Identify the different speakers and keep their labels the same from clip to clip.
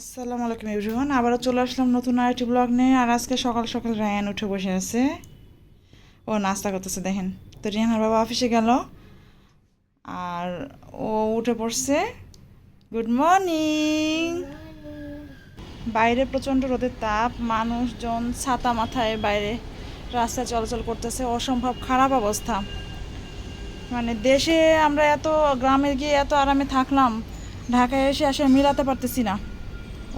Speaker 1: আসসালামু আলাইকুম এভরিওয়ান, আবারও চলে আসলাম নতুন আরেকটি ব্লগ নিয়ে, আর আজকে সকাল সকাল রায়ান উঠে বসে আছে। ও নাস্তা করতেছে, দেখেন। তো রিয়ানার বাবা অফিসে গেল, আর ও উঠে পড়ছে। গুড মর্নিং বাইরে প্রচণ্ড রোদের তাপ, মানুষজন ছাতা মাথায় বাইরে রাস্তায় চলাচল করতেছে, অসম্ভব খারাপ অবস্থা। মানে দেশে আমরা এত, গ্রামে গিয়ে এত আরামে থাকলাম, ঢাকায় এসে আসে মিলাতে পারতেছি না।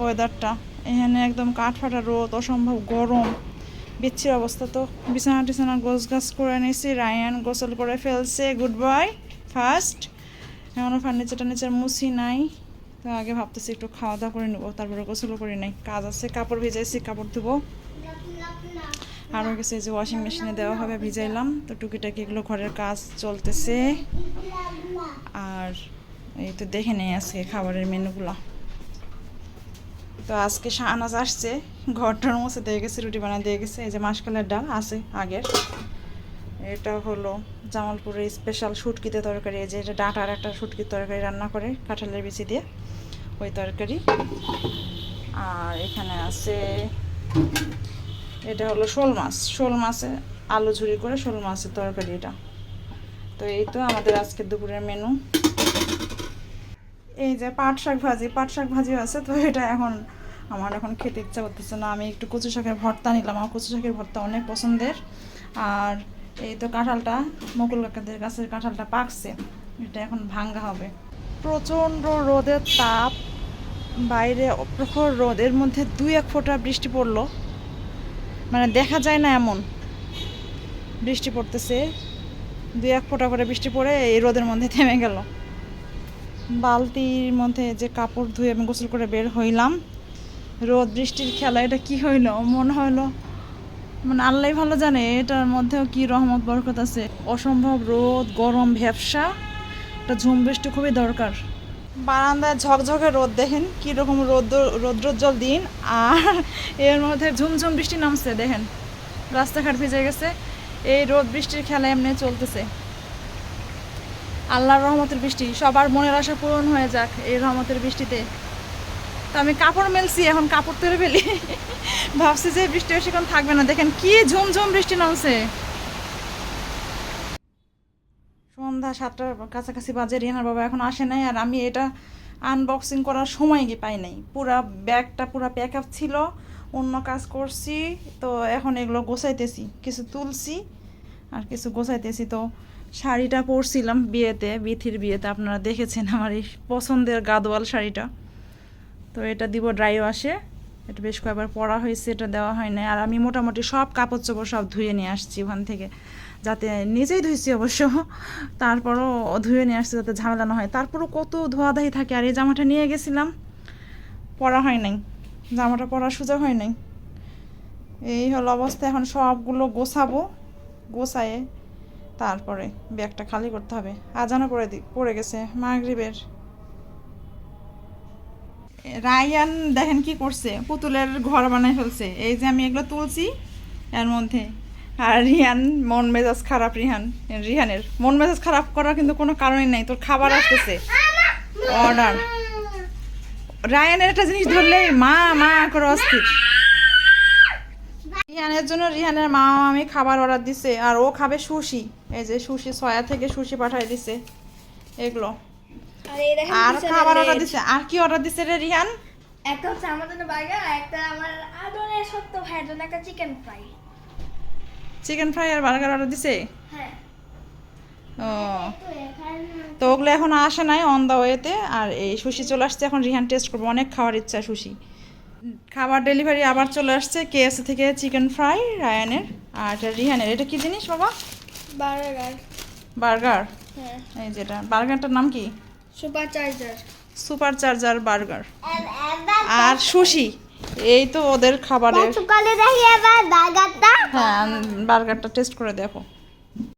Speaker 1: ওয়েদারটা এখানে একদম কাঠফাটা রোদ, অসম্ভব গরম। বিচ্ছির অবস্থা তো। বিছানা টিছানা গোছ গাছ করে নিয়েছি রায়ান গোসল করে ফেলছে। গুড বয় ফার্স্ট এখনও ফার্নিচার টার্নিচার মুছি নাই। তো আগে ভাবতেছি একটু খাওয়া দাওয়া করে নেব, তারপরে গোসলও করি নাই। কাজ আছে, কাপড় ভিজাইছি, কাপড় ধুবো। আর কিছু এই যে ওয়াশিং মেশিনে দেওয়া হবে, ভিজাইলাম। তো টুকিটাকি এগুলো ঘরের কাজ চলতেছে। আর এই তো দেখে নেই আজকে খাবারের মেনুগুলো তো আজকে শাহনাজ আসছে, ঘরটার মধ্যে দিয়ে গেছে, রুটি বানায় দিয়ে গেছে, এই যে মাসকালের ডাল আছে আগের। এটা হলো জামালপুরের স্পেশাল শুটকিতে তরকারি, এই যে এটা ডাঁটার একটা শুটকির তরকারি রান্না করে কাঁঠালের বিচি দিয়ে, ওই তরকারি। আর এখানে আছে, এটা হলো শোল মাছ, শোল মাছে আলু ঝুরি করে শোল মাছের তরকারি এটা। তো এই তো আমাদের আজকের দুপুরের মেনু এই যে পাট শাক ভাজি, পাট শাক ভাজি আছে, তো এটা এখন আমার এখন খেতে ইচ্ছা করতেছে না। আমি একটু কচু শাকের ভর্তা নিলাম। আমার কচু শাকের ভর্তা অনেক পছন্দের। আর এই তো কাঁঠালটা, মুকুল কাকাদের গাছের কাঁঠালটা পাকছে। এটা এখন ভাঙ্গা হবে। প্রচণ্ড রোদের তাপ। বাইরে প্রখর রোদ। এর মধ্যে দুই এক ফোঁটা বৃষ্টি পড়ল। মানে দেখা যায় না এমন বৃষ্টি পড়তেছে। দুই এক ফোঁটা করে বৃষ্টি পড়ে এই রোদের মধ্যে থেমে গেল। বালতির মধ্যে যে কাপড় ধুয়ে আমি গোসল করে বের হইলাম। রোদ, বৃষ্টির খেলা, এটা কি হইল? মনে হইল মানে আল্লাহ ভালো জানে, এটার মধ্যেও কি রহমত, বরকত আছে। অসম্ভব রোদ, গরম ভ্যাবসা, এটা ঝুম বৃষ্টি খুবই দরকার। বারান্দায় ঝকঝকে রোদ, দেখেন কীরকম রোদ্র, রৌদ্রোজ্জ্বল দিন, আর এর মধ্যে ঝুমঝুম বৃষ্টি নামছে, দেখেন। রাস্তাঘাট ভিজে গেছে, এই রোদ, বৃষ্টির খেলা এমনি চলতেছে। আল্লাহর রহমতের বৃষ্টি, সবার মনের আশা পূরণ হয়ে যাক এই রহমতের বৃষ্টিতে। তো আমি কাপড় মেলছি, এখন কাপড় তুলে ফেলি। ভাবছি যে বৃষ্টি বেশিক্ষণ থাকবে না। দেখেন কি ঝুমঝুম বৃষ্টি নামছে। সন্ধ্যা সাতটার কাছাকাছি বাজে, রিয়ানার বাবা এখন আসে নাই, আর আমি এটা আনবক্সিং করার সময় গিয়ে পাই নাই। পুরা ব্যাগটা পুরা প্যাক আপ ছিল, অন্য কাজ করছি, তো এখন এগুলো গোছাইতেছি। কিছু তুলছি, আর কিছু গোছাইতেছি। তো শাড়িটা পরছিলাম বিয়েতে, বিথির বিয়েতে, আপনারা দেখেছেন আমার এই পছন্দের গাদোয়াল শাড়িটা। তো এটা দিব ড্রাই ওয়াশে এটা বেশ কয়েকবার পরা হয়েছে, এটা দেওয়া হয় না আর আমি মোটামুটি সব কাপড় চোপড় সব ধুয়ে নিয়ে আসছি ওখান থেকে। যাতে নিজেই ধুইছি অবশ্য। তারপরও ধুয়ে নিয়ে আসছি যাতে ঝামেলা না হয়। তারপরও কত ধোয়াধাই থাকে। আর এই জামাটা নিয়ে গেছিলাম পরা হয় নাই। জামাটা পরা সুযোগ হয় নাই। এই হলো অবস্থা। এখন সবগুলো গোছাবো, গোছায়ে তারপরে ব্যাগটা খালি করতে হবে। আজানো দি, পড়ে গেছে মাগরিবের। রায়ান দেখেন কি করছে? পুতুলের ঘর বানাই ফেলছে। এই যে আমি এগুলো তুলছি এর মধ্যে। আর রিহান, মন মেজাজ খারাপ রিহান। রিহানের মন মেজাজ খারাপ করার কিন্তু কোনো কারণই নাই। তোর খাবার আসতেছে। অর্ডার রায়ানের একটা জিনিস ধরলেই মা মা করে অস্থির। রিহানের জন্য রিহানের মা আমি খাবার অর্ডার দিছে। আর ও খাবে সুশি। এই যে সুশি, সয়া থেকে সুশি পাঠাই দিছে। এগুলো।
Speaker 2: আর
Speaker 1: খাবার অর্ডার। দিছে। আর কি অর্ডার দিছে রে রিহান?
Speaker 2: একটা হচ্ছে আমার জন্য বার্গার আর একটা আমার আদরের সত্য ভাইয়ের জন্য একটা চিকেন ফ্রাই
Speaker 1: চিকেন ফ্রাই আর বার্গার অর্ডার দিছে?
Speaker 2: হ্যাঁ।
Speaker 1: ও। তো ওগুলো এখন আসে নাই অন দ্য ওয়েতে আর এই সুশি চলে আসছে এখন রিহান টেস্ট করব। অনেক খাওয়ার ইচ্ছা সুশি। খাবার ডেলিভারি আবার চলে আসছে কেএসএ থেকে চিকেন ফ্রাই রায়ানের আর এটা রিহানের। এটা কি জিনিস বাবা?
Speaker 2: বার্গার
Speaker 1: বার্গার
Speaker 2: হ্যাঁ।
Speaker 1: এই যেটা। বার্গারটার নাম কি?
Speaker 2: Super charger
Speaker 1: super charger burger আর সুশি এই তো ওদের খাবারের
Speaker 2: সকালে দেখি আবার বার্গারটা
Speaker 1: হ্যাঁ বার্গারটা টেস্ট করে দেখো।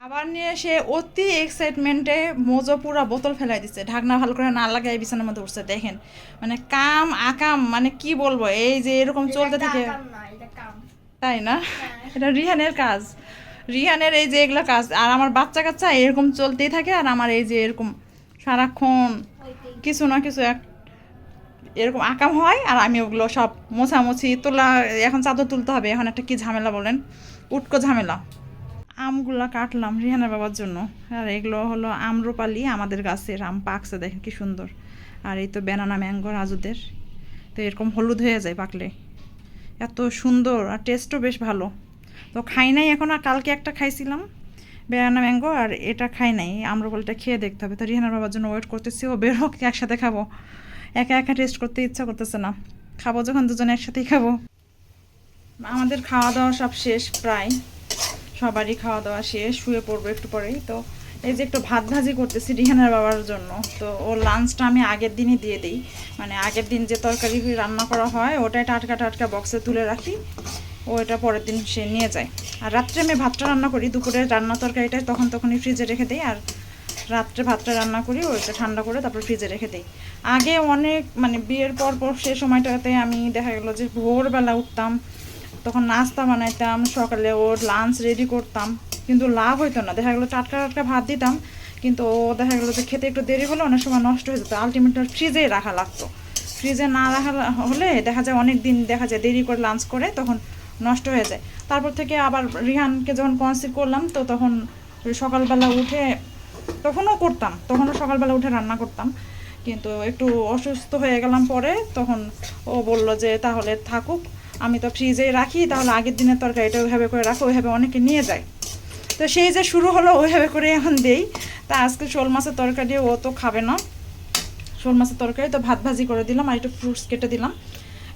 Speaker 1: আবার নিয়ে এসে অতি এক্সাইটমেন্টে মোজো পুরা বোতল ফেলাই দিচ্ছে ঢাকনা ভালো করে না লাগাই বিছানার মধ্যে উঠছে দেখেন। মানে কাম আকাম মানে কি বলব এই যে এরকম চলতে থাকে।
Speaker 2: না এটা কাম।
Speaker 1: তাই না? এটা রিহানের কাজ। রিহানের এই যে এগুলো কাজ আর আমার বাচ্চা কাচ্চা এরকম চলতেই থাকে আর আমার এই যে এরকম সারাক্ষণ কিছু না কিছু এক এরকম আকাম হয়, আর আমি ওগুলো সব মোছামুছি তোলা, এখন চাদর তুলতে হবে, এখন একটা কি ঝামেলা বলেন? উটকো ঝামেলা। আমগুলা কাটলাম রিহানের বাবার জন্য। আর এগুলো হলো আম্রপালি আমাদের গাছের আম পাকছে, দেখেন কি সুন্দর। আর এই তো ব্যানানা ম্যাঙ্গো রাজুদের। তো এরকম হলুদ হয়ে যায় পাকলে। এত সুন্দর আর টেস্টও বেশ ভালো। তো খাই নাই এখন, আর কালকে একটা খাইছিলাম। বেড়ানা ম্যাঙ্গো আর এটা খাই নাই। আমরা আম্রপালিটা খেয়ে দেখতে হবে। তো রিহানার বাবার জন্য ওয়েট করতেছি। ও বের হোক, একসাথে খাব। একা একা টেস্ট করতে ইচ্ছা করতেছে না। খাব যখন, দুজনে একসাথেই খাব। আমাদের খাওয়া দাওয়া সব শেষ প্রায়। সবারই খাওয়া দাওয়া শেষ। শুয়ে পড়ব একটু পরেই। তো এই যে একটু ভাত ভাজি করতেছি রিহানের বাবার জন্য। তো ওর লাঞ্চটা আমি আগের দিনই দিয়ে দিই। মানে আগের দিন যে তরকারি রান্না করা হয়, ওটাই টাটকা টাটকা বক্সে তুলে রাখি। ও এটা পরের দিন সে নিয়ে যায়। আর রাত্রে আমি ভাতটা রান্না করি, দুপুরে রান্না তরকারিটা তখন তখনই ফ্রিজে রেখে দিই, আর রাত্রে ভাতটা রান্না করি ওইটা ঠান্ডা করে তারপর ফ্রিজে রেখে দিই। আগে অনেক মানে বিয়ের পর পর সে সময়টাতে আমি দেখা গেলো যে ভোরবেলা উঠতাম, তখন নাস্তা বানাইতাম, সকালে ওর লাঞ্চ রেডি করতাম, কিন্তু লাভ হইতো না। দেখা গেলো টাটকা টাটকা ভাত দিতাম, কিন্তু ও দেখা গেলো যে খেতে একটু দেরি হলে, অনেক সময় নষ্ট হয়ে যেত। আলটিমেটলি ফ্রিজেই রাখা লাগতো। ফ্রিজে না রাখা হলে দেখা যায় অনেক দিন দেখা যায় দেরি করে লাঞ্চ করে, তখন নষ্ট হয়ে যায়। তারপর থেকে আবার রিহানকে যখন কনসিভ করলাম, তো তখন সকালবেলা উঠে তখনও করতাম, তখনও সকালবেলা উঠে রান্না করতাম। কিন্তু একটু অসুস্থ হয়ে গেলাম পরে, তখন ও বলল যে, তাহলে থাকুক, আমি তো ফ্রিজেই রাখি, তাহলে আগের দিনের তরকারিটা ওইভাবে করে রাখো, ওইভাবে অনেকে নিয়ে যায়। তো সেই যে শুরু হলো, ওইভাবে করে এখন দেই। তা আজকে শোল মাছের তরকারি ও তো খাবে না। শোল মাছের তরকারি তো ভাত ভাজি করে দিলাম, আর একটু ফ্রুটস কেটে দিলাম।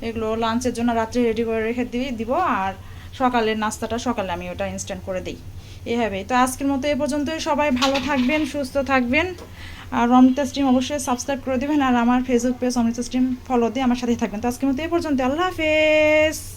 Speaker 1: এগুলো লাঞ্চের জন্য রাত্রে রেডি করে রেখে দিয়ে দিব আর সকালের নাস্তাটা সকালে আমি ওটা ইনস্ট্যান্ট করে দিই। এভাবেই। তো আজকের মতো এ পর্যন্তই। সবাই ভালো থাকবেন, সুস্থ থাকবেন। আর অমৃতা স্ট্রিম অবশ্যই সাবস্ক্রাইব করে দেবেন। আর আমার Facebook page Amrita stream follow দিয়ে আমার সাথেই থাকবেন। তো আজকের মতো এ পর্যন্ত আল্লাহ হাফেজ।